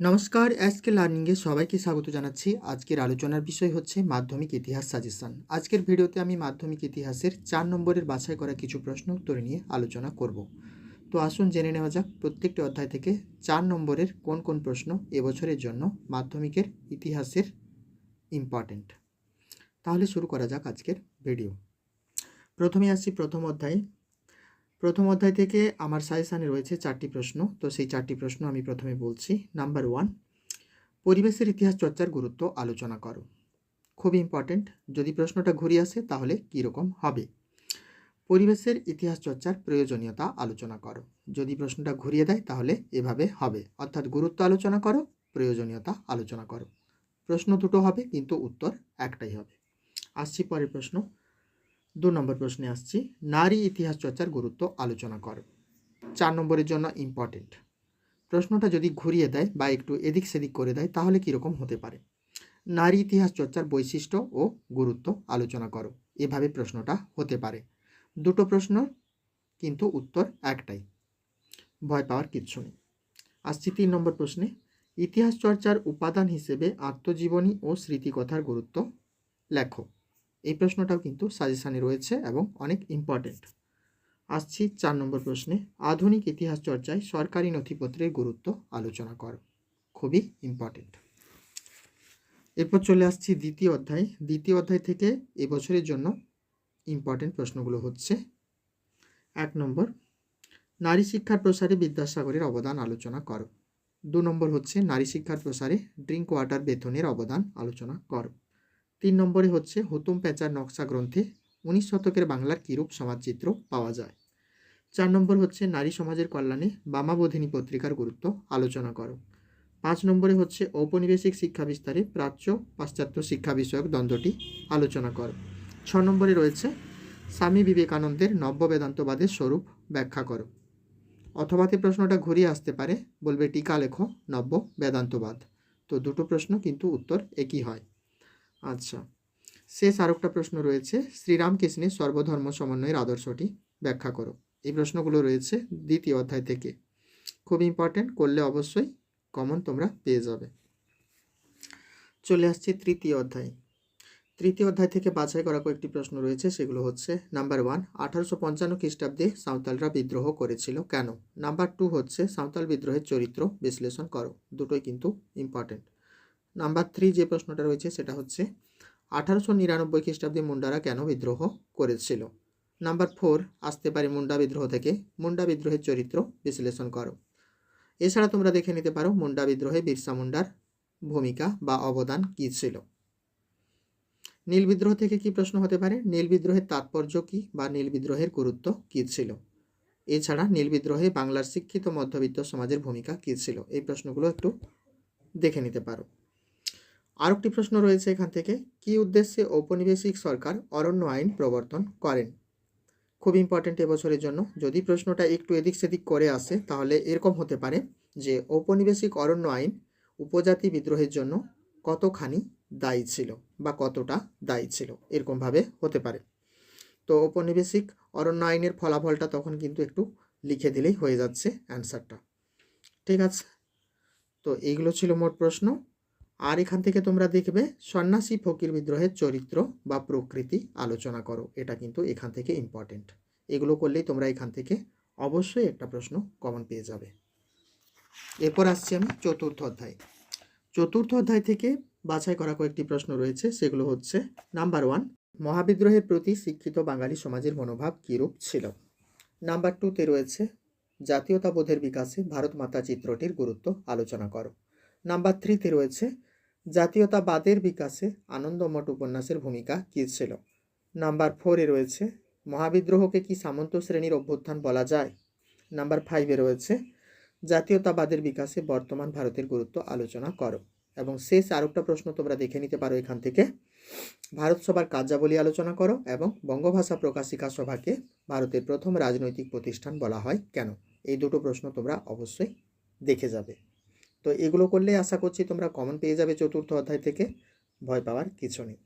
নমস্কার এসকে লার্নিংয়ে সবাইকে স্বাগত জানাচ্ছি। আজকের আলোচনার বিষয় হচ্ছে মাধ্যমিক ইতিহাস সাজেশন। আজকের ভিডিওতে আমি মাধ্যমিক ইতিহাসের চার নম্বরের বাছাই করা কিছু প্রশ্ন উত্তর নিয়ে আলোচনা করব। তো আসুন জেনে নেওয়া যাক প্রত্যেকটি অধ্যায় থেকে চার নম্বরের কোন কোন প্রশ্ন এবছরের জন্য মাধ্যমিকের ইতিহাসের ইম্পর্ট্যান্ট তাহলে শুরু করা যাক আজকের ভিডিও। প্রথমে আসছি প্রথম অধ্যায়ে। প্রথম অধ্যায় থেকে আমার সাজেশানে রয়েছে চারটি প্রশ্ন, তো সেই চারটি প্রশ্ন আমি প্রথমে বলছি। নাম্বার ওয়ান পরিবেশের ইতিহাস চর্চার গুরুত্ব আলোচনা করো। খুবই ইম্পর্ট্যান্ট যদি প্রশ্নটা ঘুরিয়ে আসে, তাহলে কীরকম হবে? পরিবেশের ইতিহাস চর্চার প্রয়োজনীয়তা আলোচনা করো। যদি প্রশ্নটা ঘুরিয়ে দেয়, তাহলে এভাবে হবে। অর্থাৎ গুরুত্ব আলোচনা করো, প্রয়োজনীয়তা আলোচনা করো। প্রশ্ন দুটো হবে, কিন্তু উত্তর একটাই হবে। আসছি পরের প্রশ্ন। দু নম্বর প্রশ্নে আসছি। নারী ইতিহাস চর্চার গুরুত্ব আলোচনা করো। চার নম্বরের জন্য ইম্পর্টেন্ট প্রশ্নটা যদি ঘুরিয়ে দেয় বা একটু এদিক সেদিক করে দেয়, তাহলে কীরকম হতে পারে? নারী ইতিহাস চর্চার বৈশিষ্ট্য ও গুরুত্ব আলোচনা করো। এভাবে প্রশ্নটা হতে পারে। দুটো প্রশ্ন, কিন্তু উত্তর একটাই। ভয় পাওয়ার কিচ্ছু নেই। আসছি তিন নম্বর প্রশ্নে। ইতিহাস চর্চার উপাদান হিসেবে আত্মজীবনী ও স্মৃতিকথার গুরুত্ব লেখো। এই প্রশ্নটাও কিন্তু সাজেশানে রয়েছে এবং অনেক ইম্পর্টেন্ট আসছি চার নম্বর প্রশ্নে, আধুনিক ইতিহাস চর্চায় সরকারি নথিপত্রের গুরুত্ব আলোচনা করো। খুবই ইম্পর্টেন্ট এরপর চলে আসছি দ্বিতীয় অধ্যায়। দ্বিতীয় অধ্যায় থেকে এবছরের জন্য ইম্পর্টেন্ট প্রশ্নগুলো হচ্ছে, এক নম্বর, নারী শিক্ষার প্রসারে বিদ্যাসাগরের অবদান আলোচনা করো। দু নম্বর হচ্ছে, নারী শিক্ষার প্রসারে ড্রিঙ্ক ওয়াটার বেতনের অবদান আলোচনা করো। তিন নম্বরে হচ্ছে হুতুম পেঁচার নকশা গ্রন্থে উনিশ শতকের বাংলার কিরূপ সমাজচিত্র পাওয়া যায়। চার নম্বর হচ্ছে নারী সমাজের কল্যাণে বামাবোধিনী পত্রিকার গুরুত্ব আলোচনা করো। পাঁচ নম্বরে হচ্ছে ঔপনিবেশিক শিক্ষা বিস্তারে প্রাচ্য পাশ্চাত্য শিক্ষা বিষয়ক দ্বন্দ্বটি আলোচনা করো। ছ নম্বরে রয়েছে স্বামী বিবেকানন্দের নব্য বেদান্তবাদের স্বরূপ ব্যাখ্যা করো। অথবাতে প্রশ্নটা ঘুরিয়ে আসতে পারে, বলবে, টিকা লেখো, নব্য বেদান্তবাদ। তো দুটো প্রশ্ন কিন্তু উত্তর একই হয়। আচ্ছা শেষ আর একটা প্রশ্ন রয়েছে। শ্রীরামকৃষ্ণের সর্বধর্ম সমন্বয়ের আদর্শটি ব্যাখ্যা করো। এই প্রশ্নগুলো রয়েছে দ্বিতীয় অধ্যায় থেকে। খুব ইম্পর্টেন্ট করলে অবশ্যই কমন তোমরা পেয়ে যাবে। চলে আসছি তৃতীয় অধ্যায়। তৃতীয় অধ্যায় থেকে বাছাই করা কয়েকটি প্রশ্ন রয়েছে, সেগুলো হচ্ছে নাম্বার ওয়ান আঠারোশো পঞ্চান্ন খ্রিস্টাব্দে সাঁওতালরা বিদ্রোহ করেছিল কেন? নাম্বার টু হচ্ছে, সাঁওতাল বিদ্রোহের চরিত্র বিশ্লেষণ করো। দুটোই কিন্তু ইম্পর্টেন্ট নাম্বার থ্রি যে প্রশ্নটা রয়েছে সেটা হচ্ছে, আঠারোশো নিরানব্বই খ্রিস্টাব্দে মুন্ডারা কেন বিদ্রোহ করেছিল? নাম্বার ফোর আসতে পারে মুন্ডা বিদ্রোহ থেকে। মুন্ডা বিদ্রোহের চরিত্র বিশ্লেষণ করো। এছাড়া তোমরা দেখে নিতে পারো মুন্ডা বিদ্রোহে বিরসা মুন্ডার ভূমিকা বা অবদান কী ছিল। নীল বিদ্রোহ থেকে কি প্রশ্ন হতে পারে? নীল বিদ্রোহের তাৎপর্য কী বা নীল বিদ্রোহের গুরুত্ব কী ছিল? এছাড়া নীল বিদ্রোহে বাংলার শিক্ষিত মধ্যবিত্ত সমাজের ভূমিকা কী ছিল? এই প্রশ্নগুলো একটু দেখে নিতে পারো। আরেকটি প্রশ্ন রয়েছে এখান থেকে। কি উদ্দেশ্যে ঔপনিবেশিক সরকার অরণ্য আইন প্রবর্তন করেন? খুব ইম্পর্টেন্ট এবছরের জন্য। যদি প্রশ্নটা একটু এদিক সেদিক করে আসে, তাহলে এরকম হতে পারে যে, ঔপনিবেশিক অরণ্য আইন উপজাতি বিদ্রোহের জন্য কতখানি দায়ী ছিল বা কতটা দায়ী ছিল, এরকমভাবে হতে পারে। তো ঔপনিবেশিক অরণ্য আইনের ফলাফলটা তখন কিন্তু একটু লিখে দিলেই হয়ে যাচ্ছে অ্যান্সারটা ঠিক আছে? তো এইগুলো ছিল মোট প্রশ্ন। আর এখান থেকে তোমরা দেখবে সন্ন্যাসী ফকির বিদ্রোহের চরিত্র বা প্রকৃতি আলোচনা করো। এটা কিন্তু এখান থেকে ইম্পর্টেন্ট এগুলো করলেই তোমরা এখান থেকে অবশ্যই একটা প্রশ্ন কমন পেয়ে যাবে। এরপর আসছি আমি চতুর্থ অধ্যায়। চতুর্থ অধ্যায় থেকে বাছাই করা কয়েকটি প্রশ্ন রয়েছে। সেগুলো হচ্ছে নাম্বার ওয়ান মহাবিদ্রোহের প্রতি শিক্ষিত বাঙালি সমাজের মনোভাব কীরূপ ছিল? নাম্বার টুতে রয়েছে, জাতীয়তাবোধের বিকাশে ভারত মাতা চিত্রটির গুরুত্ব আলোচনা করো। নাম্বার থ্রিতে রয়েছে, জাতীয়তাবাদের বিকাশে আনন্দমঠ উপন্যাসের ভূমিকা কী ছিল? নাম্বার ফোরে রয়েছে, মহাবিদ্রোহকে কি সামন্ত শ্রেণির অভ্যুত্থান বলা যায়? নাম্বার ফাইভে রয়েছে, জাতীয়তাবাদের বিকাশে বর্তমান ভারতের গুরুত্ব আলোচনা করো। এবং শেষ আরেকটা প্রশ্ন তোমরা দেখে নিতে পারো এখান থেকে। ভারত সভার কার্যাবলী আলোচনা করো এবং বঙ্গভাষা প্রকাশিকা সভাকে ভারতের প্রথম রাজনৈতিক প্রতিষ্ঠান বলা হয় কেন? এই দুটো প্রশ্ন তোমরা অবশ্যই দেখে যাবে। তো এগুলো করলে আশা করছি তোমরা কমন পেয়ে যাবে চতুর্থ অধ্যায় থেকে। ভয় পাওয়ার কিছু নেই।